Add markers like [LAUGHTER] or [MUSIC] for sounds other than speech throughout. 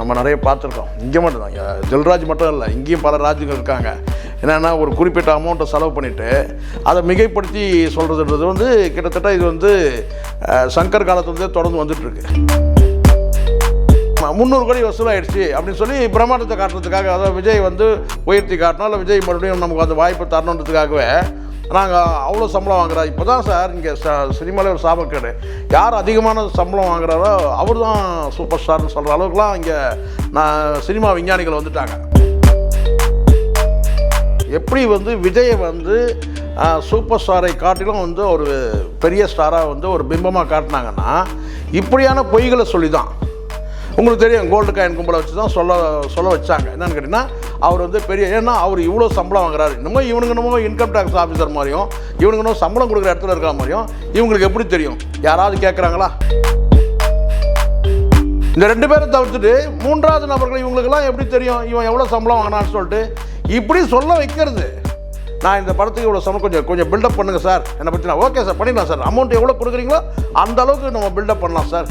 நம்ம நிறைய பார்த்துருக்கோம். இங்கே மட்டும் தான். இங்க மட்டும் இல்லை இங்கேயும் பல ராஜ்யங்கள் இருக்காங்க. என்னென்னா ஒரு குறிப்பிட்ட அமௌண்ட்டை செலவு பண்ணிவிட்டு அதை மிகைப்படுத்தி சொல்கிறதுன்றது வந்து கிட்டத்தட்ட இது வந்து சங்கர் காலத்துலேருந்தே தொடர்ந்து வந்துட்டுருக்கு. முந்நூறு கோடி வசூலாயிடுச்சு அப்படின்னு சொல்லி பிரம்மாண்டத்தை காட்டுறதுக்காக அதாவது விஜய் வந்து உயர்த்தி காட்டணும் இல்லை விஜய் மறுபடியும் நமக்கு அந்த வாய்ப்பு தரணுன்றதுக்காகவே நாங்கள் அவ்வளோ சம்பளம் வாங்குறோம் இப்போ தான் சார் இங்கே ச சினிமாவில் ஒரு சாபக்கேடு யார் அதிகமான சம்பளம் வாங்குறாரோ அவர் தான் சூப்பர் ஸ்டார்னு சொல்கிற அளவுக்குலாம் இங்கே நான் சினிமா விஞ்ஞானிகள் வந்துட்டாங்க. எப்படி வந்து விஜயை வந்து சூப்பர் ஸ்டாரை காட்டிலும் வந்து ஒரு பெரிய ஸ்டாராக வந்து ஒரு பிம்பமாக காட்டினாங்கன்னா இப்படியான பொய்களை சொல்லி தான் உங்களுக்கு தெரியும் கோல்டு காயின் கும்பலை வச்சு தான் சொல்ல சொல்ல வச்சாங்க. என்னன்னு கேட்டிங்கன்னா அவர் வந்து பெரிய ஏன்னா அவர் இவ்வளோ சம்பளம் வாங்குறாரு. இன்னமும் இவனுக்கு இன்னமும் இன்கம் டேக்ஸ் ஆஃபீஸர் மாதிரியும் இவனுக்கு இன்னும் சம்பளம் கொடுக்குற இடத்துல இருக்கிற மாதிரியும் இவங்களுக்கு எப்படி தெரியும்? யாராவது கேட்குறாங்களா இந்த ரெண்டு பேரை தவிர்த்துட்டு மூன்றாவது நபர்கள் இவங்களுக்கெல்லாம் எப்படி தெரியும்? இவன் எவ்வளோ சம்பளம் வாங்கினான்னு சொல்லிட்டு இப்படி சொல்ல வைக்கிறது. நான் இந்த படத்துக்கு இவ்வளோ சம்பளம் கொஞ்சம் கொஞ்சம் பில்டப் பண்ணுங்கள் சார். என்னை பற்றி நான் ஓகே சார் பண்ணிடலாம் சார். அமௌண்ட் எவ்வளோ கொடுக்குறீங்களோ அந்த அளவுக்கு நம்ம பில்டப் பண்ணலாம் சார்.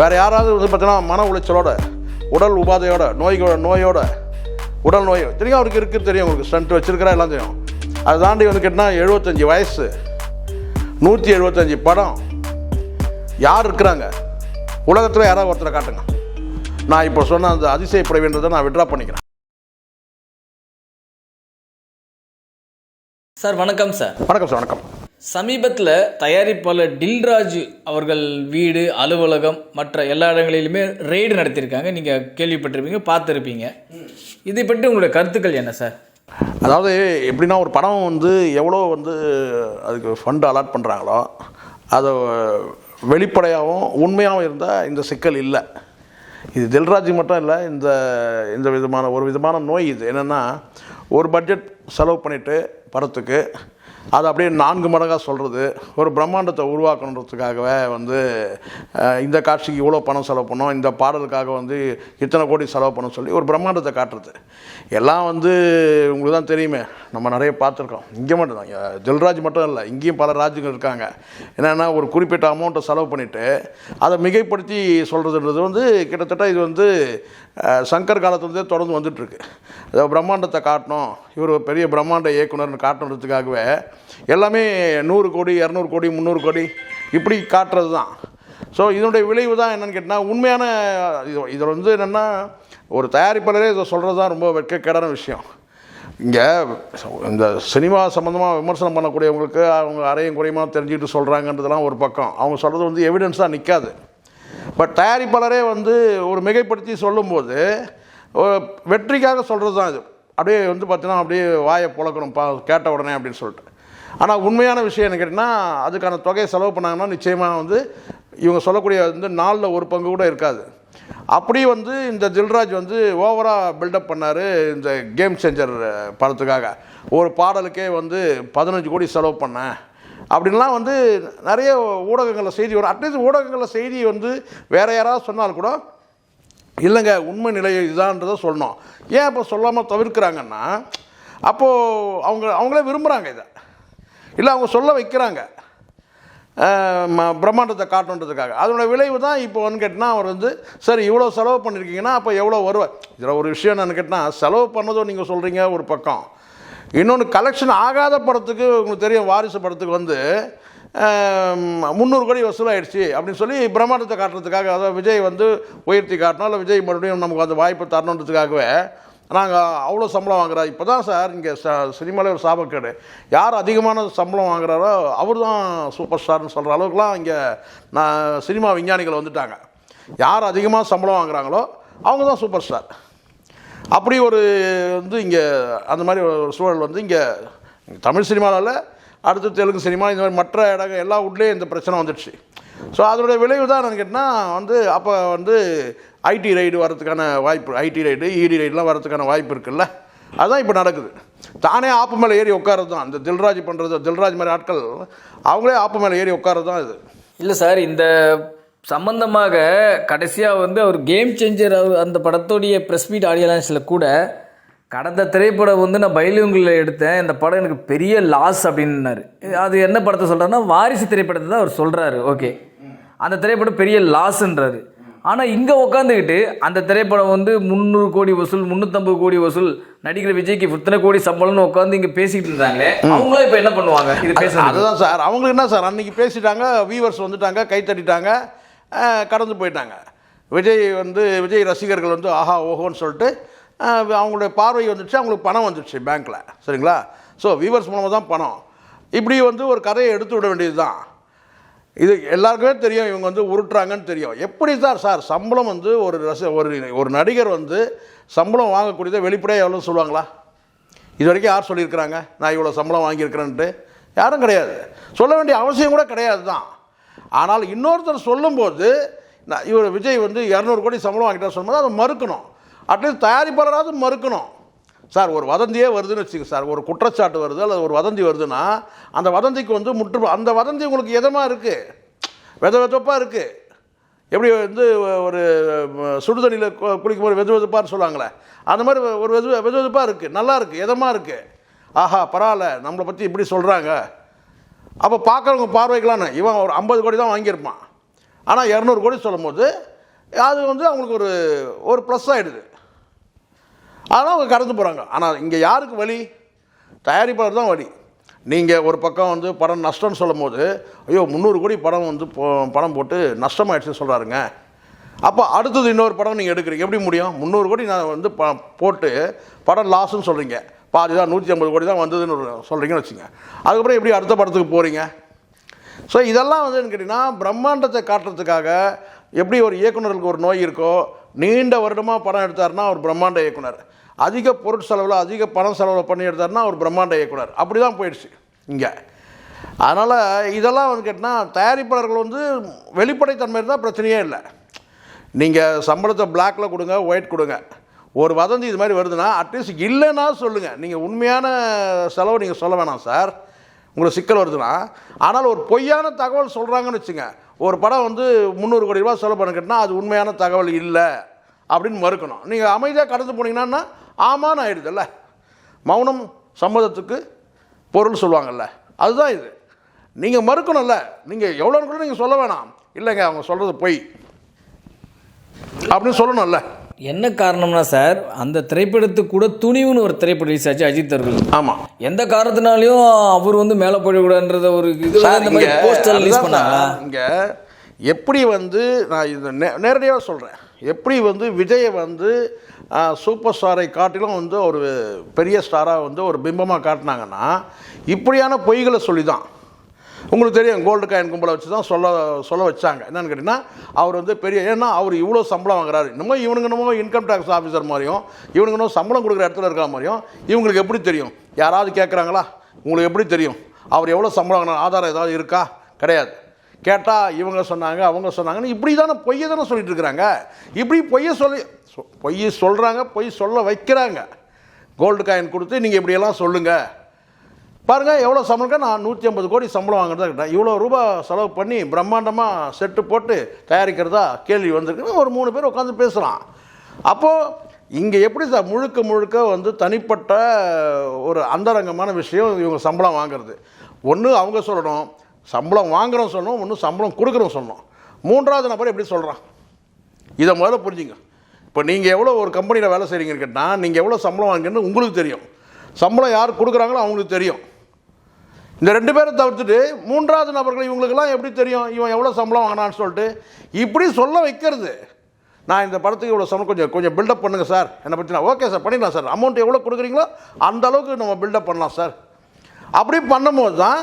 வேறு யாராவது வந்து பார்த்தீங்கன்னா மன உளைச்சலோட உடல் உபாதையோட நோய்களோட நோயோட உடல் நோய். தெரியும் அவருக்கு இருக்குது தெரியும் உங்களுக்கு ஸ்டண்ட் வச்சிருக்கிறா எல்லாம் தெரியும். அதை தாண்டி வந்து கேட்டால் எழுபத்தஞ்சி வயசு நூற்றி எழுபத்தஞ்சி படம். யார் இருக்கிறாங்க? உலகத்தில் யாராவது ஒருத்தரை காட்டுங்க. நான் இப்போ சொன்ன அந்த அதிசய புறவின்றதை நான் விட்ரா பண்ணிக்கிறேன். சார் வணக்கம் சார். வணக்கம் சார் வணக்கம். சமீபத்தில் தயாரிப்பாளர் டில்ராஜ் அவர்கள் வீடு அலுவலகம் மற்ற எல்லா இடங்களிலுமே ரெய்டு நடத்தியிருக்காங்க. நீங்கள் கேள்விப்பட்டிருப்பீங்க பார்த்துருப்பீங்க. இதை பற்றி உங்களுடைய கருத்துக்கள் என்ன சார் அதாவது எப்படின்னா ஒரு படம் வந்து எவ்வளோ வந்து அதுக்கு ஃபண்ட் அலாட் பண்ணுறாங்களோ அதை வெளிப்படையாகவும் உண்மையாகவும் இருந்தால் இந்த சிக்கல் இல்லை. இது தில்ராஜ் மட்டும் இல்லை இந்த இந்த விதமான ஒரு விதமான நோய் இது. என்னென்னா ஒரு பட்ஜெட் செலவு பண்ணிவிட்டு படத்துக்கு அதை அப்படியே நான்கு மடங்காக சொல்கிறது ஒரு பிரம்மாண்டத்தை உருவாக்கணுன்றதுக்காகவே வந்து இந்த காட்சிக்கு இவ்வளோ பணம் செலவு பண்ணோம் இந்த பாடலுக்காக வந்து இத்தனை கோடி செலவு பண்ண சொல்லி ஒரு பிரம்மாண்டத்தை காட்டுறது. எல்லாம் வந்து உங்களுக்கு தான் தெரியுமே நம்ம நிறைய பார்த்துருக்கோம். இங்கே மட்டும் தான் ஜெல்ராஜ் தில்ராஜ் மட்டும் இல்லை இங்கேயும் பல ராஜ்யங்கள் இருக்காங்க. என்னென்னா ஒரு குறிப்பிட்ட அமௌண்ட்டை செலவு பண்ணிவிட்டு அதை மிகைப்படுத்தி சொல்கிறதுன்றது வந்து கிட்டத்தட்ட இது வந்து சங்கர் காலத்துலேருந்தே தொடர்ந்து வந்துட்டுருக்கு அதாவது பிரம்மாண்டத்தை காட்டணும் இவர் பெரிய பிரம்மாண்ட இயக்குனர்னு காட்டணுன்றதுக்காகவே எல்லாமே நூறு கோடி இரநூறு கோடி முந்நூறு கோடி இப்படி காட்டுறது தான். ஸோ இதனுடைய விளைவு தான் என்னென்னு கேட்டால் உண்மையான இது இதில் வந்து என்னென்னா ஒரு தயாரிப்பாளரே இதை சொல்கிறது தான் ரொம்ப வெட்கக்கேடான விஷயம். இங்கே இந்த சினிமா சம்மந்தமாக விமர்சனம் பண்ணக்கூடியவங்களுக்கு அவங்க அறையும் குறையுமா தெரிஞ்சுக்கிட்டு சொல்கிறாங்கன்றதெல்லாம் ஒரு பக்கம். அவங்க சொல்கிறது வந்து எவிடன்ஸாக நிற்காது பட் தயாரிப்பாளரே வந்து ஒரு மிகைப்படுத்தி சொல்லும்போது வெற்றிக்காக சொல்கிறது தான் இது. அப்படியே வந்து பார்த்தீங்கன்னா அப்படியே வாயை புழக்கணும் பா கேட்ட உடனே அப்படின்னு சொல்லிட்டு. ஆனால் உண்மையான விஷயம் என்ன கேட்டிங்கன்னா அதுக்கான தொகையை செலவு பண்ணாங்கன்னா நிச்சயமாக வந்து இவங்க சொல்லக்கூடிய வந்து நாலில் ஒரு பங்கு கூட இருக்காது. அப்படி வந்து இந்த தில்ராஜ் வந்து ஓவராக பில்டப் பண்ணார் இந்த கேம் சேஞ்சர் படத்துக்காக. ஒரு பாடலுக்கே வந்து பதினஞ்சு கோடி செலவு பண்ணேன் அப்படின்லாம் வந்து நிறைய ஊடகங்களில் செய்தி வரும். அட்லீஸ்ட் ஊடகங்களில் செய்தி வந்து வேறு யாராவது சொன்னால் கூட இல்லைங்க உண்மை நிலை இதான்றதை சொல்லணும். ஏன் இப்போ சொல்லாமல் தவிர்க்கிறாங்கன்னா அப்போது அவங்க அவங்களே விரும்புகிறாங்க இதை. இல்லை அவங்க சொல்ல வைக்கிறாங்க. பிரம்மாண்டத்தை காட்டணுன்றதுக்காக அதனோட விளைவு தான் இப்போ வந்து கேட்டினா அவர் வந்து சரி இவ்வளோ செலவு பண்ணியிருக்கீங்கன்னா அப்போ எவ்வளோ வருவார்? இதில் ஒரு விஷயம் என்னென்னு கேட்டால் செலவு பண்ணதும் நீங்கள் சொல்கிறீங்க ஒரு பக்கம். இன்னொன்று கலெக்ஷன் ஆகாத படத்துக்கு உங்களுக்கு தெரியும் வாரிசு படத்துக்கு வந்து முந்நூறு கோடி வசூலாயிடுச்சு அப்படின்னு சொல்லி பிரம்மாண்டத்தை காட்டுறதுக்காக அதாவது விஜய் வந்து உயர்த்தி காட்டணும் இல்லை விஜய் மறுபடியும் நமக்கு அந்த வாய்ப்பு தரணுன்றதுக்காகவே நாங்கள் அவ்வளோ சம்பளம் வாங்குறோம் இப்போ தான் சார் இங்கே ச சினிமாவில் ஒரு சாபக்கேடு யார் அதிகமான சம்பளம் வாங்குறாரோ அவர் தான் சூப்பர் ஸ்டார்னு சொல்கிற அளவுக்குலாம் இங்கே நான் சினிமா விஞ்ஞானிகள் வந்துட்டாங்க. யார் அதிகமாக சம்பளம் வாங்குறாங்களோ அவங்க தான் சூப்பர் ஸ்டார். அப்படி ஒரு வந்து இங்கே அந்த மாதிரி ஒரு சூழல் வந்து இங்கே தமிழ் சினிமாவில் அடுத்து தெலுங்கு சினிமா இந்த மாதிரி மற்ற இடங்கள் எல்லா வீட்லேயும் இந்த பிரச்சனை வந்துடுச்சு. ஸோ அதனுடைய விளைவு தான் என்னன்னு கேட்டால் வந்து அப்போ வந்து ஐடி ரைடு வரதுக்கான வாய்ப்பு ஐடி ரைடு இடி ரைடுலாம் வரதுக்கான வாய்ப்பு இருக்குல்ல? அதுதான் இப்போ நடக்குது. தானே ஆப்பு மேலே ஏறி உட்காரது தான். இந்த தில்ராஜ் பண்ணுறது தில்ராஜ் மாதிரி ஆட்கள் அவங்களே ஆப்பு மேலே ஏறி உட்காரது தான் இது. இல்லை சார் இந்த சம்பந்தமாக கடைசியாக வந்து அவர் கேம் சேஞ்சர் அந்த படத்துடைய ப்ரெஸ் மீட் ஆடியோ கூட கடந்த திரைப்படம் வந்து நான் பைலியங்களில் எடுத்தேன். இந்த படம் எனக்கு பெரிய லாஸ் அப்படின்னாரு. அது என்ன படத்தை சொல்கிறாருன்னா வாரிசு திரைப்படத்தை தான் அவர் சொல்கிறாரு ஓகே அந்த திரைப்படம் பெரிய லாஸ்ன்றாரு ஆனால் இங்கே உட்காந்துக்கிட்டு அந்த திரைப்படம் வந்து முந்நூறு கோடி வசூல் முந்நூற்றம்பது கோடி வசூல் நடிகர் விஜய்க்கு இத்தனை கோடி சம்பளம்னு உட்காந்து இங்கே பேசிக்கிட்டு இருந்தாங்களே அவங்களும் இப்போ என்ன பண்ணுவாங்க? இது பேசுறது. அதுதான் சார். அவங்களுக்கு என்ன சார்? அன்னைக்கு பேசிட்டாங்க வியூவர்ஸ் வந்துட்டாங்க கை தட்டிட்டாங்க கடந்து போயிட்டாங்க. விஜய் வந்து விஜய் ரசிகர்கள் வந்து ஆஹா ஓஹோன்னு சொல்லிட்டு அவங்களுடைய பார்வை வந்துடுச்சு அவங்களுக்கு பணம் வந்துடுச்சு பேங்க்கில் சரிங்களா? ஸோ வியூவர்ஸ் மூலமாக தான் பணம். இப்படி வந்து ஒரு கதையை எடுத்து விட வேண்டியது தான் இது எல்லாருக்குமே தெரியும் இவங்க வந்து உருட்டுறாங்கன்னு தெரியும். எப்படி சார் சார் சம்பளம் வந்து ஒரு ரச ஒரு ஒரு நடிகர் வந்து சம்பளம் வாங்கக்கூடியதை வெளிப்படையாக எவ்வளோ சொல்லுவாங்களா? இது வரைக்கும் யார் சொல்லியிருக்கிறாங்க? நான் இவ்வளோ சம்பளம் வாங்கியிருக்கிறேன்ட்டு. யாரும் கிடையாது. சொல்ல வேண்டிய அவசியம் கூட கிடையாது தான் ஆனால் இன்னொருத்தர் சொல்லும்போது நான் இவர் விஜய் வந்து இரநூறு கோடி சம்பளம் வாங்கிட்டா சொல்லும்போது அதை மறுக்கணும். அட்லீஸ்ட் தயாரிப்பாளராவது மறுக்கணும். சார் ஒரு வதந்தியே வருதுன்னு வச்சுக்கோங்க சார் ஒரு குற்றச்சாட்டு வருது அல்லது ஒரு வதந்தி வருதுன்னா அந்த வதந்திக்கு வந்து முற்று அந்த வதந்தி உங்களுக்கு எதமாக இருக்குது வெத வெதப்பாக இருக்குது எப்படி வந்து ஒரு சுடுதண்ணியில் குளிக்கும் போது வெது வெதுப்பான்னு சொல்லுவாங்களே அந்த மாதிரி ஒரு வெது வெது வெதுப்பாக இருக்குது நல்லா இருக்குது எதமாக இருக்குது ஆஹா பரவாயில்ல நம்மளை பற்றி இப்படி சொல்கிறாங்க அப்போ பார்க்குறவங்க பார்வைக்கலான்னு இவன் ஒரு ஐம்பது கோடி தான் வாங்கியிருப்பான். ஆனால் இரநூறு கோடி சொல்லும் போது அது வந்து அவங்களுக்கு ஒரு ஒரு ப்ளஸ் ஆகிடுது ஆனால் அவங்க கடந்து போகிறாங்க ஆனால் இங்கே யாருக்கு வழி தயாரிப்பாளர் தான் வழி நீங்கள் ஒரு பக்கம் வந்து படம் நஷ்டம்னு சொல்லும் போது ஐயோ முந்நூறு கோடி படம் வந்து போ- படம் போட்டு நஷ்டமாயிடுச்சுன்னு சொல்கிறாருங்க அப்போ அடுத்தது இன்னொரு படம் நீங்கள் எடுக்கிறீங்க. எப்படி முடியும்? முந்நூறு கோடி நான் வந்து ப போட்டு படம் லாஸ்ன்னு சொல்கிறீங்க பாதி தான் நூற்றி ஐம்பது கோடி தான் வந்ததுன்னு ஒரு- சொல்கிறீங்கன்னு வச்சுங்க. அதுக்கப்புறம் எப்படி அடுத்த படத்துக்கு போகிறீங்க ஸோ இதெல்லாம் வந்து என்ன கேட்டிங்கன்னா பிரம்மாண்டத்தை காட்டுறதுக்காக எப்படி ஒரு இயக்குனருக்கு ஒரு நோய் இருக்கோ நீண்ட வருடமாக படம் எடுத்தாருன்னா ஒரு பிரம்மாண்ட இயக்குனர். அதிக பொருட்செலவில் அதிக பணம் செலவில் பண்ணி எடுத்தாருன்னா அவர் பிரம்மாண்ட இயக்குனர். அப்படி தான் போயிடுச்சு இங்கே. அதனால் இதெல்லாம் வந்து கேட்டிங்கன்னா தயாரிப்பாளர்கள் வந்து வெளிப்படைத்தன்மை இருந்தால் பிரச்சனையே இல்லை. நீங்கள் சம்பளத்தை பிளாக்ல கொடுங்க ஒயிட் கொடுங்க. ஒரு வதந்தி இது மாதிரி வருதுன்னா அட்லீஸ்ட் இல்லைன்னா சொல்லுங்கள் நீங்கள் உண்மையான செலவு நீங்கள் சொல்ல வேணாம் சார். உங்களுக்கு சிக்கல் வருதுன்னா ஆனால் ஒரு பொய்யான தகவல் சொல்கிறாங்கன்னு வச்சுங்க ஒரு படம் வந்து முந்நூறு கோடி ரூபா செலவு பண்ண கேட்டால் அது உண்மையான தகவல் இல்லை. அப்படின்னு மறுக்கணும். நீங்கள் அமைதியாக கடந்து போனீங்கன்னா ஆமான்னு ஆயிடுதுல்ல மௌனம் சம்மதத்துக்கு பொருள் சொல்லுவாங்கல்ல. அதுதான் இது. நீங்கள் மறுக்கணும்ல. நீங்கள் எவ்வளோன்னு கூட நீங்கள் சொல்ல வேணாம். இல்லைங்க அவங்க சொல்கிறது பொய். அப்படின்னு சொல்லணும்ல. என்ன காரணம்னா சார் அந்த திரைப்படத்துக்கு கூட துணிவுன்னு ஒரு திரைப்படம் ரிலீஸ் ஆச்சு அஜித் அவர்கள். ஆமாம் எந்த காரணத்தினாலையும் அவர் வந்து மேலே போயிடக்கூடாதுன்றத ஒரு இது போஸ்டர் ரிலீஸ் இங்க எப்படி வந்து நான் இது நே நேரடியாக சொல்கிறேன் எப்படி வந்து விஜயை வந்து சூப்பர் ஸ்டாரை காட்டிலும் வந்து ஒரு பெரிய ஸ்டாராக வந்து ஒரு பிம்பமாக காட்டினாங்கன்னா இப்படியான பொய்களை சொல்லி தான் உங்களுக்கு தெரியும் கோல்டு காயின் கும்பலை வச்சு தான் சொல்ல சொல்ல வச்சாங்க. என்னென்னு கேட்டிங்கன்னா அவர் வந்து பெரிய ஏன்னா அவர் இவ்வளோ சம்பளம் வாங்குறாரு. இன்னமும் இவனுங்க என்னமோ இன்கம் டேக்ஸ் ஆஃபீஸர் மாதிரியும் இவனுங்க இன்னும் சம்பளம் கொடுக்குற இடத்துல இருக்கிற மாதிரியும் இவங்களுக்கு எப்படி தெரியும்? யாராவது கேட்குறாங்களா உங்களுக்கு எப்படி தெரியும்? அவர் எவ்வளோ சம்பளம் வாங்கினார் ஆதாரம் ஏதாவது இருக்கா? கிடையாது. கேட்டால் இவங்க சொன்னாங்க அவங்க சொன்னாங்கன்னு இப்படி தானே பொய்யை தானே சொல்லிட்டு இருக்கிறாங்க. இப்படி பொய்யை சொல்லி சொ- பொய் சொல்கிறாங்க பொய் சொல்ல வைக்கிறாங்க. கோல்டு காயின் கொடுத்து நீங்கள் இப்படியெல்லாம் சொல்லுங்கள் பாருங்கள் எவ்வளோ சம்பளம் நான் நூற்றி ஐம்பது கோடி சம்பளம் வாங்குறதா கேட்டேன். இவ்வளோ ரூபா செலவு பண்ணி பிரம்மாண்டமாக செட்டு போட்டு தயாரிக்கிறதா கேள்வி வந்திருக்குன்னு ஒரு மூணு பேர் உட்காந்து பேசலாம் அப்போது இங்கே எப்படி சார் முழுக்க முழுக்க வந்து தனிப்பட்ட ஒரு அந்தரங்கமான விஷயம் இவங்க சம்பளம் வாங்குறது? ஒன்று அவங்க சொல்லணும் சம்பளம் வாங்குறோம் சொன்னோம் ஒன்று சம்பளம் கொடுக்குறோம் சொன்னோம். மூன்றாவது நபர் எப்படி சொல்கிறான் இதை முதல்ல புரிஞ்சுங்க. இப்போ நீங்கள் எவ்வளோ ஒரு கம்பெனியில் வேலை செய்கிறீங்கன்னு கேட்டால் நீங்கள் எவ்வளோ சம்பளம் வாங்குறீங்கன்னு உங்களுக்கு தெரியும். சம்பளம் யார் கொடுக்குறாங்களோ அவங்களுக்கு தெரியும். இந்த ரெண்டு பேரை தவிர்த்துட்டு மூன்றாவது நபர்கள் இவங்களுக்கெல்லாம் எப்படி தெரியும்? இவன் எவ்வளோ சம்பளம் வாங்கினான்னு சொல்லிட்டு இப்படி சொல்ல வைக்கிறது. நான் இந்த படத்துக்கு இவ்வளோ சம்பளம் கொஞ்சம் கொஞ்சம் பில்டப் பண்ணுங்கள் சார். என்னை பற்றி நான் ஓகே சார் பண்ணிடலாம் சார். அமௌண்ட் எவ்வளோ கொடுக்குறீங்களோ அந்த அளவுக்கு நம்ம பில்டப் பண்ணலாம் சார். அப்படி பண்ணும்போது தான்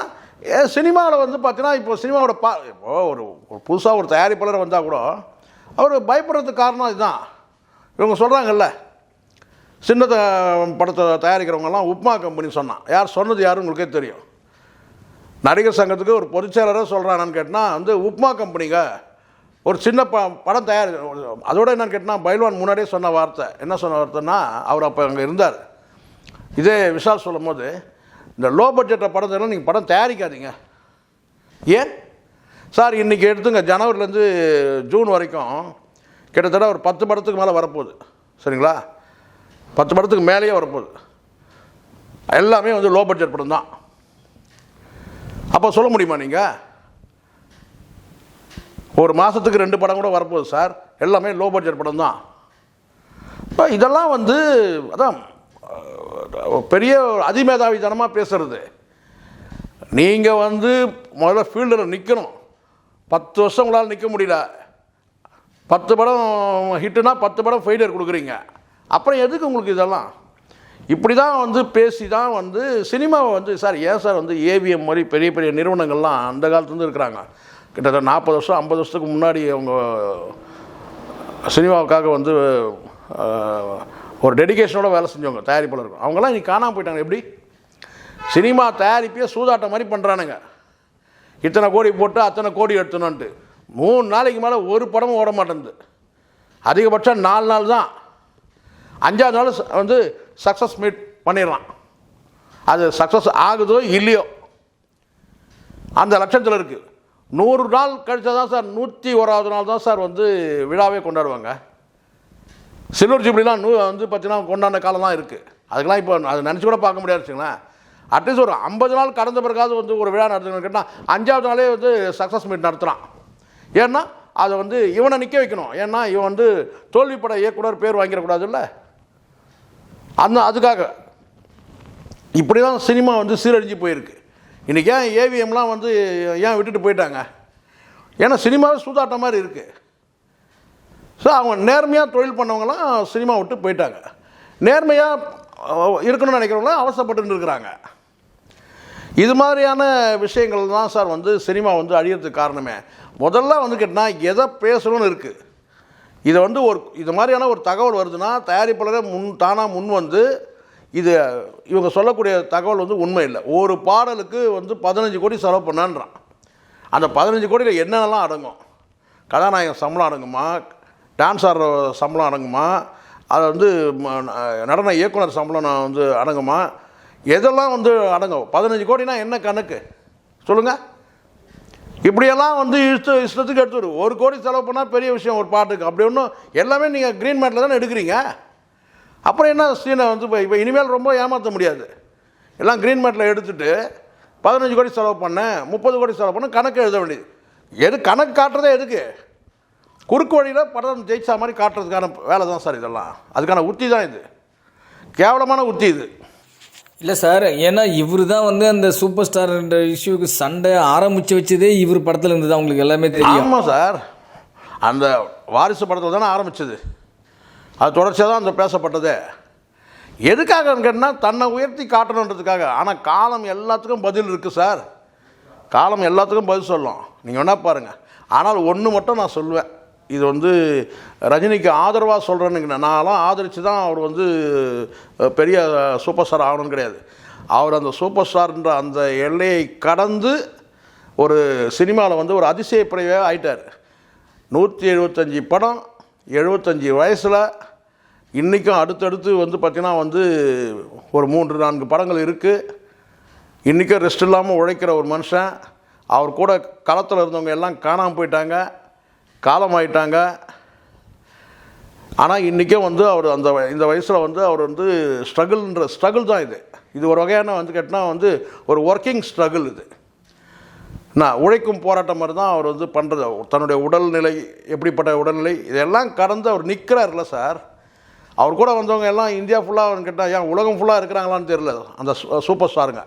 சினிமாவில் வந்து பார்த்தீங்கன்னா இப்போ சினிமாவோட பா இப்போ ஒரு புதுசாக ஒரு தயாரிப்பாளர் வந்தால் கூட அவர் பயப்படுறதுக்கு காரணம் இதுதான். இவங்க சொல்கிறாங்கல்ல சின்ன படத்தை தயாரிக்கிறவங்கலாம் உப்மா கம்பெனி சொன்னான். யார் சொன்னது யாரும் உங்களுக்கே தெரியும். நடிகர் சங்கத்துக்கு ஒரு பொதுச்செயலராக சொல்கிறானான்னு கேட்டால் வந்து உப்மா கம்பெனிங்க ஒரு சின்ன ப படம் தயார் அதோட என்னன்னு கேட்டால் பைல்வான் முன்னாடியே சொன்ன வார்த்தை. என்ன சொன்ன வார்த்தைன்னா அவர் அப்போ அங்கே இருந்தார். இதே விஷால் சொல்லும் போது இந்த லோ பட்ஜெட்டை படத்தெல்லாம் நீங்கள் படம் தயாரிக்காதீங்க. ஏன்? சார் இன்றைக்கி எடுத்துங்க ஜனவரிலேருந்து ஜூன் வரைக்கும் கிட்டத்தட்ட ஒரு பத்து படத்துக்கு மேலே வரப்போகுது. சரிங்களா? பத்து படத்துக்கு மேலேயே வரப்போகுது. எல்லாமே வந்து லோ பட்ஜெட் படம் தான். அப்போ சொல்ல முடியுமா நீங்கள் ஒரு மாதத்துக்கு ரெண்டு படம் கூட வரப்போகுது சார். எல்லாமே லோ பட்ஜெட் படம் தான். இப்போ இதெல்லாம் வந்து அதான் பெரிய அதிமேதாவித்தனமாக பேசுகிறது நீங்கள் வந்து முதல்ல ஃபீல்டில் நிற்கணும் பத்து வருஷம் உங்களால் நிற்க முடியல. பத்து படம் ஹிட்டுனா பத்து படம் ஃபெயிலியர் கொடுக்குறீங்க. அப்புறம் எதுக்கு உங்களுக்கு இதெல்லாம்? இப்படி தான் வந்து பேசி தான் வந்து சினிமாவை வந்து சார் ஏன் சார் வந்து ஏவிஎம் மாதிரி பெரிய பெரிய நிறுவனங்கள்லாம் அந்த காலத்துலேருந்து இருக்கிறாங்க. கிட்டத்தட்ட நாற்பது வருஷம் ஐம்பது வருஷத்துக்கு முன்னாடி அவங்க சினிமாவுக்காக வந்து ஒரு டெடிகேஷனோட வேலை செஞ்சவங்க தயாரிப்பாளர்கள். அவங்கெல்லாம் இன்றைக்கி காணாமல் போயிட்டாங்க. எப்படி? சினிமா தயாரிப்பையே சூதாட்டம் மாதிரி பண்ணுறானுங்க இத்தனை கோடி போட்டு அத்தனை கோடி எடுத்தணுன்ட்டு மூணு நாளைக்கு மேலே ஒரு படமும் ஓட மாட்டேங்குது. அதிகபட்சம் நாலு நாள் தான். அஞ்சாவது நாள் வந்து சக்ஸஸ் மீட் பண்ணிடலாம். அது சக்ஸஸ் ஆகுதோ இல்லையோ? அந்த லட்சத்தில் இருக்குது நூறு நாள் கழிச்சா தான் சார் நூற்றி ஓராவது நாள் தான் சார் வந்து விழாவே கொண்டாடுவாங்க. சில்வர் ஜூப்ளிலாம் நூ வந்து பார்த்தீங்கன்னா கொண்டாண்ட காலம்லாம் இருக்குது அதுக்கெல்லாம் இப்போ அது நினச்சி கூட பார்க்க முடியாது வச்சுங்களேன் அட்லீஸ்ட் ஒரு ஐம்பது நாள் கடந்த பிறகாவது வந்து ஒரு விழா நடத்தணும்னு கேட்டால் அஞ்சாவது நாளே வந்து சக்ஸஸ் மீட் நடத்துகிறான் ஏன்னா அதை வந்து இவனை நிற்க வைக்கணும். ஏன்னா இவன் வந்து தோல்வி பட இயக்குனர் பேர் வாங்கிடக்கூடாதுல்ல. அந்த அதுக்காக. இப்படி தான் சினிமா வந்து சீரழிஞ்சு போயிருக்கு. இன்றைக்கி ஏன் ஏவிஎம்லாம் வந்து ஏன் விட்டுட்டு போயிட்டாங்க? ஏன்னா சினிமாவே சூதாட்டம் மாதிரி இருக்குது ஸோ அவங்க நேர்மையாக தொழில் பண்ணவங்களாம் சினிமா விட்டு போயிட்டாங்க. நேர்மையாக இருக்கணும்னு நினைக்கிறவங்களாம் அவசரப்பட்டு இருக்கிறாங்க. இது மாதிரியான விஷயங்கள் தான் சார் வந்து சினிமா வந்து அழியறதுக்கு காரணமே. முதல்ல வந்து கேட்டால் எதை பேசணும்னு இருக்குது இதை வந்து ஒரு இது மாதிரியான ஒரு தகவல் வருதுன்னா தயாரிப்பாளரே முன் தானாக முன் வந்து இது இவங்க சொல்லக்கூடிய தகவல் வந்து உண்மை இல்லை. ஒரு பாடலுக்கு வந்து பதினஞ்சு கோடி செலவு பண்ணான்றான். அந்த பதினஞ்சு கோடியில் என்னென்னலாம் அடங்கும்? கதாநாயகன் சம்பளம் அடங்குமா? டான்ஸ் ஆடுற சம்பளம் அடங்குமா? அதை வந்து நடன இயக்குனர் சம்பளம் நான் வந்து அடங்குமா? எதெல்லாம் வந்து அடங்கும்? பதினஞ்சு கோடினா என்ன கணக்கு? சொல்லுங்கள் இப்படியெல்லாம் வந்து இஷ்ட இஷ்டத்துக்கு எடுத்துரு. ஒரு கோடி செலவு பண்ணால் பெரிய விஷயம் ஒரு பாட்டுக்கு. அப்படி ஒன்றும் எல்லாமே நீங்கள் க்ரீன் மேட்டில் தானே எடுக்கிறீங்க. அப்புறம் என்ன சீனை வந்து இப்போ இப்போ இனிமேல் ரொம்ப ஏமாற்ற முடியாது. எல்லாம் க்ரீன் மேட்டில் எடுத்துட்டு பதினஞ்சு கோடி செலவு பண்ணேன் முப்பது கோடி செலவு பண்ண கணக்கு எழுத வேண்டியது. எது கணக்கு காட்டுறதே எதுக்கு? குறுக்கு வழியில் படம் ஜெயிச்சா மாதிரி காட்டுறதுக்கான வேலை தான் சார் இதெல்லாம். அதுக்கான உத்தி தான் இது. கேவலமான உத்தி இது. இல்லை சார் ஏன்னா இவர் தான் வந்து அந்த சூப்பர் ஸ்டார்ன்ற இஷ்யூக்கு சண்டை ஆரம்பிச்சு வச்சதே இவர் படத்துல இருந்து தான் உங்களுக்கு எல்லாமே தெரியும். ஆமாம் சார். அந்த வாரிசு படத்தில் தானே ஆரம்பிச்சது. அது தொடர்ச்சியாக தான் அந்த பேசப்பட்டதே. எதுக்காக கேட்டால் தன்னை உயர்த்தி காட்டணுன்றதுக்காக. ஆனால் காலம் எல்லாத்துக்கும் பதில் இருக்குது சார். காலம் எல்லாத்துக்கும் பதில் சொல்லும். நீங்கள் வேணா பாருங்கள் ஆனால் ஒன்று மட்டும் நான் சொல்லுவேன். இது வந்து ரஜினிக்கு ஆதரவாக சொல்கிறேன்னு நான்லாம் ஆதரித்து தான் அவர் வந்து பெரிய சூப்பர் ஸ்டார் ஆகணும்னு கிடையாது. அவர் அந்த சூப்பர் ஸ்டார்ன்ற அந்த எல்லையை கடந்து ஒரு சினிமாவில் வந்து ஒரு அதிசயப்படையாக ஆயிட்டார். நூற்றி எழுபத்தஞ்சி படம் எழுபத்தஞ்சி வயசில் இன்றைக்கும் அடுத்தடுத்து வந்து பார்த்திங்கன்னா வந்து ஒரு மூன்று நான்கு படங்கள் இருக்குது இன்றைக்கும் ரெஸ்ட் இல்லாமல் உழைக்கிற ஒரு மனுஷன். அவர் கூட களத்தில் இருந்தவங்க எல்லாம் காணாமல் போயிட்டாங்க. காலமாயிட்டாங்க. ஆனால் இன்றைக்கும் வந்து அவர் அந்த இந்த வயசில் வந்து அவர் வந்து ஸ்ட்ரகிள்ன்ற ஸ்ட்ரகிள் தான் இது. இது ஒரு வகையான வந்து கேட்டால் வந்து ஒரு ஒர்க்கிங் ஸ்ட்ரகிள் இது. நான் உழைக்கும் போராட்டம் மாதிரி தான் அவர் வந்து பண்ணுறது தன்னுடைய உடல்நிலை எப்படிப்பட்ட உடல்நிலை இதெல்லாம் கடந்து அவர் நிற்கிறார்ல சார். அவர் கூட வந்தவங்க எல்லாம் இந்தியா ஃபுல்லாக கேட்டால் ஏன் உலகம் ஃபுல்லாக இருக்கிறாங்களான்னு தெரியல. அந்த சூப்பர் ஸ்டாருங்க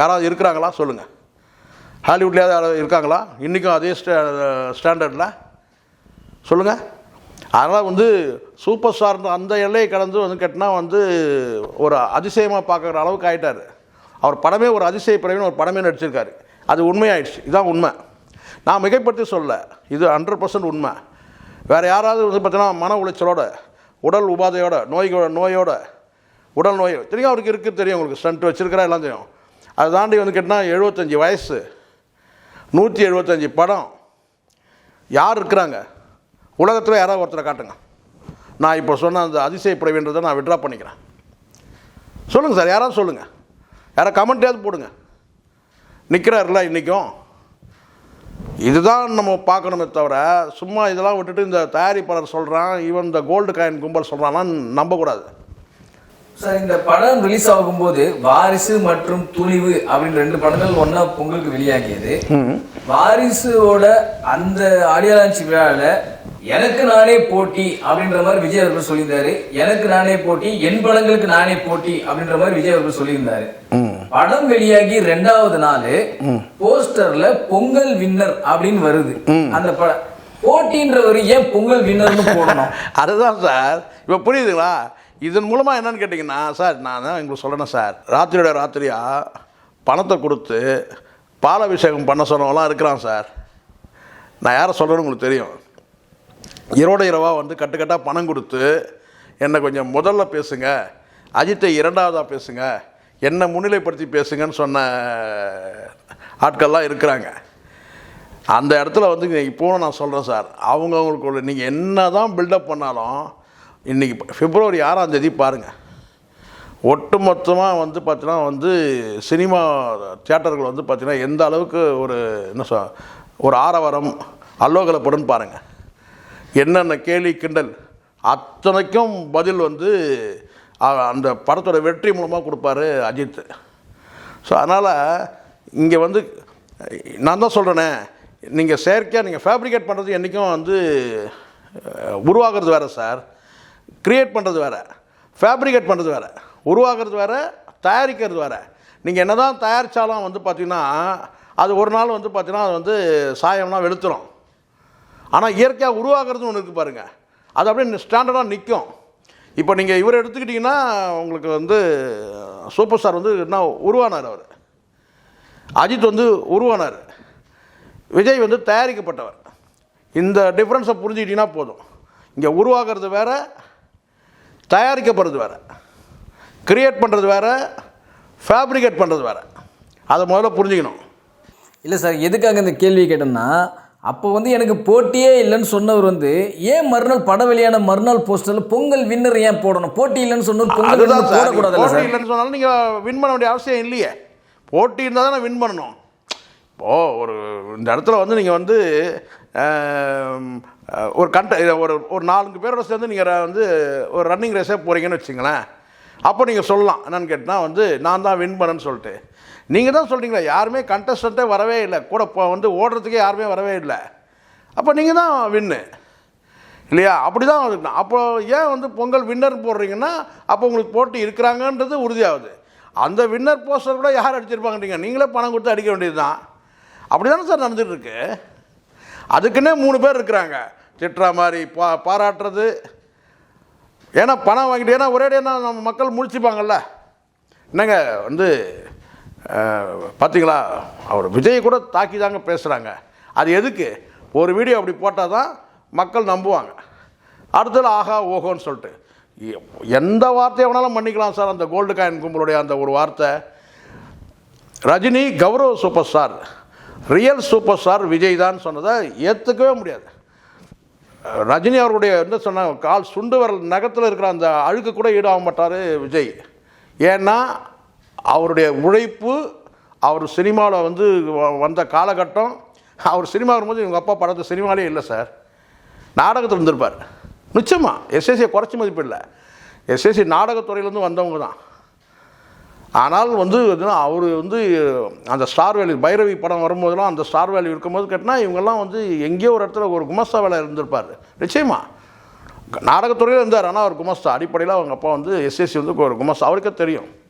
யாராவது இருக்கிறாங்களா சொல்லுங்கள் ஹாலிவுட்லேயாவது யாராவது இருக்காங்களா? இன்றைக்கும் அதே ஸ்டே ஸ்டாண்டர்டில் சொல்லுங்கள் அதனால் வந்து சூப்பர் ஸ்டார் அந்த எல்லையை கடந்து வந்து கேட்டினா வந்து ஒரு அதிசயமாக பார்க்குற அளவுக்கு ஆகிட்டார் அவர் படமே ஒரு அதிசய பிறவின்னு ஒரு படமே நடிச்சிருக்காரு. அது உண்மையாயிடுச்சு. இதுதான் உண்மை. நான் மிகைப்படுத்தி சொல்ல இது ஹண்ட்ரட் பர்சன்ட் உண்மை. வேறு யாராவது வந்து பார்த்தீங்கன்னா மன உளைச்சலோட உடல் உபாதையோட நோய்களோட நோயோட உடல் நோய் தெரியும் அவருக்கு இருக்குது தெரியும் உங்களுக்கு. ஸ்டண்ட் வச்சுருக்கிறா எல்லாம் தெரியும். அதை தாண்டி வந்து கேட்டால் எழுபத்தஞ்சி வயசு நூற்றி எழுபத்தஞ்சி படம். யார் இருக்கிறாங்க? உலகத்தில் யாராவது ஒருத்தரை காட்டுங்க. நான் இப்போ சொன்ன அந்த அதிசய பிறவின்றதை நான் விட்ரா பண்ணிக்கிறேன். சொல்லுங்கள் சார் யாராவது சொல்லுங்கள் யாராவது கமெண்ட்டையாவது போடுங்க. நிற்கிறாருல இன்றைக்கும் இதுதான் நம்ம பார்க்கணுமே தவிர சும்மா இதெல்லாம் விட்டுட்டு இந்த தயாரிப்பாளர் சொல்கிறான் இவன் இந்த கோல்டு காயின் கும்பல் சொல்கிறான்லாம் நம்பக்கூடாது. சார் இந்த படம் ரிலீஸ் ஆகும்போது வாரிசு மற்றும் துணிவு அப்படின்னு ரெண்டு படங்கள் ஒண்ணா பொங்கலுக்கு வெளியாகியது. வாரிசுவோட அந்த ஆடியோ லான்ச் விழாவில் எனக்கு நானே போட்டி அப்படின்ற மாதிரி விஜய் அவர்கள் சொல்லியிருந்தாரு. எனக்கு நானே போட்டி என் படங்களுக்கு நானே போட்டி அப்படின்ற மாதிரி விஜய் அவர்கள் சொல்லியிருந்தாரு. படம் வெளியாகி ரெண்டாவது நாள் போஸ்டர்ல பொங்கல் வின்னர் அப்படின்னு வருது. அந்த படம் போட்டின்றவர் ஏன் பொங்கல் வின்னர்னு போடணும்? [LAUGHS] அதுதான் சார். இப்போ புரியுதுங்களா? இதன் மூலமாக என்னன்னு கேட்டிங்கன்னா சார் நான் தான் உங்களுக்கு சொல்கிறேன் சார். ராத்திரியோட ராத்திரியா பணத்தை கொடுத்து பாலாபிஷேகம் பண்ண சொன்னவங்களாம் இருக்கிறான் சார். நான் யாரை சொல்கிறேன்னு உங்களுக்கு தெரியும். இரவோட இரவாக வந்து கட்டுக்கட்டாக பணம் கொடுத்து என்னை கொஞ்சம் முதல்ல பேசுங்க அஜித்தை இரண்டாவதாக பேசுங்க என்னை முன்னிலைப்படுத்தி பேசுங்கன்னு சொன்ன ஆட்கள்லாம் இருக்கிறாங்க. அந்த இடத்துல வந்து இப்போவும் நான் சொல்கிறேன் சார் அவங்கவுங்களுக்கு நீங்கள் என்ன தான் பில்டப் பண்ணாலும் இன்றைக்கி பிப்ரவரி ஆறாம் தேதி பாருங்கள் ஒட்டுமொத்தமாக வந்து பார்த்தீங்கன்னா வந்து சினிமா தியேட்டர்கள் வந்து பார்த்தீங்கன்னா எந்த அளவுக்கு ஒரு என்ன சொல் ஒரு ஆரவாரம் அல்லோகலப்படும் பாருங்கள் என்னென்ன கேலி கிண்டல் அத்தனைக்கும் பதில் வந்து அந்த படத்தோட வெற்றி மூலமாக கொடுப்பாரு அஜித். ஸோ அதனால் இங்கே வந்து நான் தான் சொல்கிறேனே நீங்கள் செயற்கையாக நீங்கள் ஃபேப்ரிகேட் பண்ணுறது என்றைக்கும் வந்து உருவாகிறது வேறு சார். க்ரியேட் பண்ணுறது வேறு. ஃபேப்ரிகேட் பண்ணுறது வேறு. உருவாகிறது வேறு தயாரிக்கிறது வேறு. நீங்கள் என்ன தான் தயாரித்தாலும் வந்து பார்த்திங்கன்னா அது ஒரு நாள் வந்து பார்த்திங்கன்னா அது வந்து சாயம்லாம் வெளுத்துரும். ஆனால் இயற்கையாக உருவாகிறதுன்னு ஒன்று இருக்குது பாருங்கள் அது அப்படியே ஸ்டாண்டர்டாக நிற்கும் இப்போ நீங்கள் இவர் எடுத்துக்கிட்டிங்கன்னா உங்களுக்கு வந்து சூப்பர் ஸ்டார் வந்து என்ன உருவானார் அவர். அஜித் வந்து உருவானார். விஜய் வந்து தயாரிக்கப்பட்டவர். இந்த டிஃப்ரென்ஸை புரிஞ்சுக்கிட்டிங்கன்னா போதும். இங்கே உருவாகிறது வேற தயாரிக்கப்படுறது வேற. கிரியேட் பண்ணுறது வேற ஃபேப்ரிகேட் பண்ணுறது வேறு. அதை முதல்ல புரிஞ்சுக்கணும். இல்லை சார் எதுக்காக இந்த கேள்வி கேட்டோம்னா அப்போ வந்து எனக்கு போட்டியே இல்லைன்னு சொன்னவர் வந்து ஏன் மறுநாள் படம் வெளியான மறுநாள் போஸ்டரில் பொங்கல் வின்னர் ஏன் போடணும்? போட்டி இல்லைன்னு சொன்னது பொங்கல் போட்டி சார்? இல்லைன்னு சொன்னாலும் நீங்கள் வின் பண்ண வேண்டிய அவசியம் இல்லையே. போட்டி இருந்தால் தானே வின் பண்ணணும். இப்போது ஒரு இந்த இடத்துல வந்து நீங்கள் வந்து ஒரு கண்ட ஒரு ஒரு நான்கு பேரோட சேர்ந்து நீங்கள் வந்து ஒரு ரன்னிங் ரேஸே போகிறீங்கன்னு வச்சுங்களேன். அப்போ நீங்கள் சொல்லலாம். என்னன்னு கேட்டால் வந்து நான் தான் வின் பண்ணேன்னு சொல்லிட்டு. நீங்கள் தான் சொல்கிறீங்களா யாருமே கண்டஸ்டண்ட்டே வரவே இல்லை. கூட இப்போ வந்து ஓடுறதுக்கே யாருமே வரவே இல்லை. அப்போ நீங்கள் தான் வின்னு இல்லையா? அப்படி தான் இருக்கணும் அப்போ ஏன் வந்து பொங்கல் வின்னர் போடுறீங்கன்னா அப்போ உங்களுக்கு போட்டி இருக்கிறாங்கன்றது உறுதியாகுது. அந்த வின்னர் போஸ்டர் கூட யார் அடிச்சிருப்பாங்கன்றீங்க? நீங்களே பணம் கொடுத்து அடிக்க வேண்டியது தான் அப்படி தானே சார் நடந்துகிட்டு இருக்கு அதுக்குன்னே மூணு பேர் இருக்கிறாங்க. திட்டுற மாதிரி பா பாராட்டுறது. ஏன்னா பணம் வாங்கிட்டு ஏன்னா ஒரே நம்ம மக்கள் முடிச்சுப்பாங்கல்ல என்னங்க வந்து பார்த்தீங்களா அவர் விஜய் கூட தாக்கி தாங்க பேசுகிறாங்க அது எதுக்கு? ஒரு வீடியோ அப்படி போட்டால் தான் மக்கள் நம்புவாங்க. அடுத்தது ஆஹா ஓஹோன்னு சொல்லிட்டு. எந்த வார்த்தையை வேணாலும் பண்ணிக்கலாம் சார் அந்த கோல்டு காயின் கும்பலுடைய அந்த ஒரு வார்த்தை. ரஜினி கௌரவ super star. Real super star Vijay தான் சொன்னதை ஏற்றுக்கவே முடியாது. ரஜினி அவருடைய என்ன சொன்ன கால் சுண்டு வரல் நகத்தில் இருக்கிற அந்த அழுக்கு கூட ஈடாக மாட்டார் விஜய். ஏன்னா அவருடைய உழைப்பு அவர் சினிமாவில் வந்து வ- வந்த காலகட்டம் அவர் சினிமா வரும்போது இவங்க அப்பா படத்து சினிமாலே இல்லை சார். நாடகத்தில் இருந்திருப்பார். நிச்சயமாக எஸ்எஸ்சியை குறைச்சி மதிப்பு இல்லை. எஸ்எஸ்சி நாடகத்துறையிலேருந்து வந்தவங்க தான். ஆனால் வந்து அவர் வந்து அந்த ஸ்டார் வேல்யூ பைரவி படம் வரும்போதெல்லாம் அந்த ஸ்டார் வேல்யூ இருக்கும்போது கேட்டினா இவங்கெல்லாம் வந்து எங்கேயோ ஒரு இடத்துல ஒரு குமஸ்தா வேலை இருந்திருப்பார். நிச்சயமாக நாடகத்துறையில் இருந்தார் ஆனால் அவர் குமஸ்தா. அடிப்படையில் அவங்க அப்பா வந்து எஸ்எஸ்சி வந்து ஒரு குமஸ்தா. அவருக்கே தெரியும்.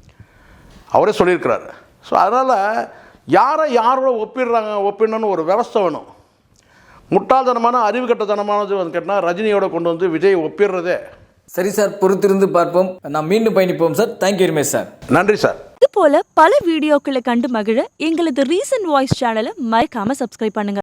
அவரே சொல்லியிருக்கிறாரு. ஸோ அதனால் யாரை யாரோட ஒப்பிடுறாங்க ஒப்பிடணும்னு ஒரு விவஸ்தை வேணும். முட்டாள்தனமான அறிவுகட்டத்தனமானது வந்து கேட்டால் ரஜினியோட கொண்டு வந்து விஜய் ஒப்பிடுறதே. சரி சார் பொறுத்திருந்து பார்ப்போம். நாம் மீண்டும் பயணிப்போம் sir. Thank you very much sir நன்றி சார். இது போல பல வீடியோக்களை கண்டு மகிழ எங்களது ரீசன்ட் வாய்ஸ் சேனலை மறக்காம சப்ஸ்கிரைப் பண்ணுங்க.